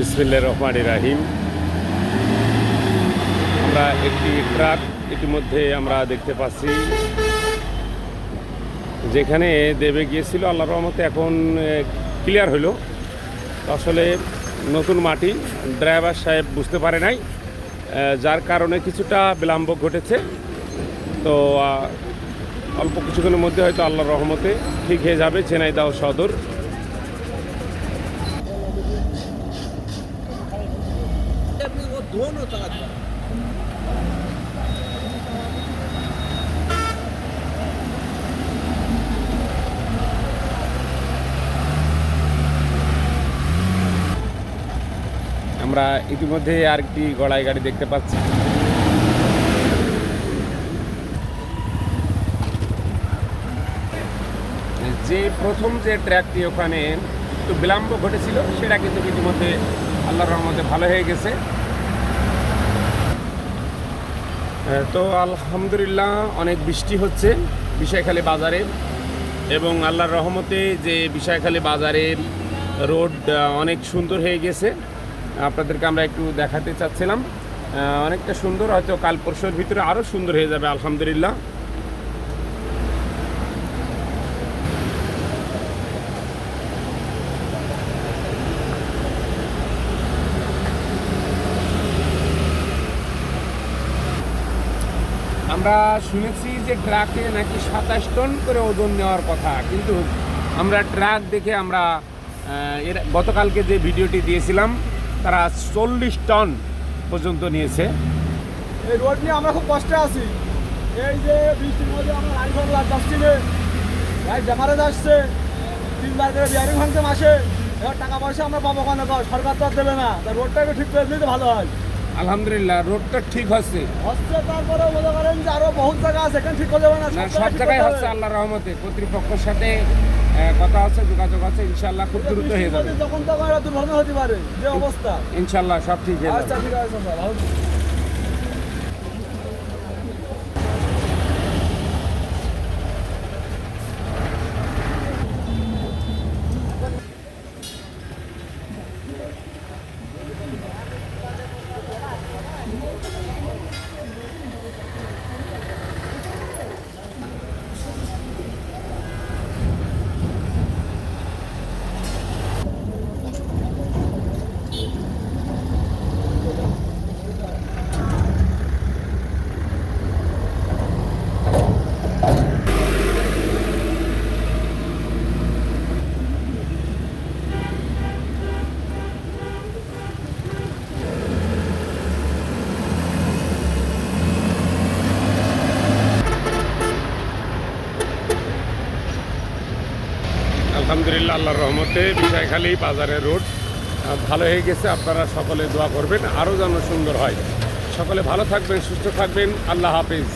বিসমিল্লা রহমান রাহিম। আমরা একটি ট্রাক ইতিমধ্যে আমরা দেখতে পাচ্ছি। যেখানে দেবে গিয়েছিল আল্লাহ রহমতে, এখন ক্লিয়ার তো আসলে নতুন মাটি ড্রাইভার সাহেব বুঝতে পারে নাই যার কারণে কিছুটা বিলম্ব ঘটেছে। তো অল্প কিছুক্ষণের মধ্যে হয়তো আল্লাহর রহমতে ঠিক হয়ে যাবে, চেনাইদাও সদর। दोनों तरफ का আমরা ইতিমধ্যে আরেকটি গড়াই গাড়ি দেখতে পাচ্ছি যে প্রথম যে ট্র্যাকটি ওখানে একটু বিলম্ব ঘটেছিল সেটা কিন্তু ইতিমধ্যে আল্লাহর রহমতে ভালো হয়ে গেছে তো আলহামদুলিল্লাহ অনেক বৃষ্টি হচ্ছে বিষয়খালী বাজারে এবং আল্লাহর রহমতে যে বিষয়খালী বাজারে রোড অনেক সুন্দর হয়ে গেছে। আপনাদেরকে আমরা একটু দেখাতে চাচ্ছিলাম। অনেকটা সুন্দর, হয়তো কাল পরশুর ভিতরে আরও সুন্দর হয়ে যাবে, আলহামদুলিল্লাহ। আমরা শুনেছি যে ট্রাকে নাকি সাতাশ টন করে ওজন নেওয়ার কথা, কিন্তু আমরা ট্রাক দেখে আমরা এর গতকালকে যে ভিডিওটি দিয়েছিলাম, তারা চল্লিশ টন পর্যন্ত নিয়েছে। এই রোড নিয়ে আমরা খুব কষ্টে আছি। এই যে বৃষ্টির মধ্যে আমরা গাড়ি ভাড়া যাচ্ছি গাড়ি জামারে আসছে তিনবার করে বিয়ারিং ভাঙতে মাসে। এবার টাকা পয়সা আমরা পাবো কেন? কর সরকার তো আর দেবে না। রোডটা একটু ঠিক করে দিলে ভালো হয়। আলহামদুলিল্লাহ রোডটা ঠিক হচ্ছে। হচ্ছে তারপরে মনে করেন যে আরও বহুত জায়গা আছে এখানে ঠিক করে না সব জায়গায় হচ্ছে আল্লাহ রহমতে কর্তৃপক্ষের সাথে কথা আছে যোগাযোগ আছে ইনশাল্লাহ খুব দ্রুত হয়ে যাবে। যখন তখন দুর্ঘটনা হতে পারে যে অবস্থা। ইনশাল্লাহ সব ঠিক হয়ে আচ্ছা যাবে ঠিক আছে ভালো আলহামদুলিল্লাহ, আল্লাহর রহমতে বিষয়খালী বাজারের রোড ভালো হয়ে গেছে। আপনারা সকলে দোয়া করবেন, আরও যেন সুন্দর হয়। সকলে ভালো থাকবেন, সুস্থ থাকবেন। আল্লাহ হাফিজ।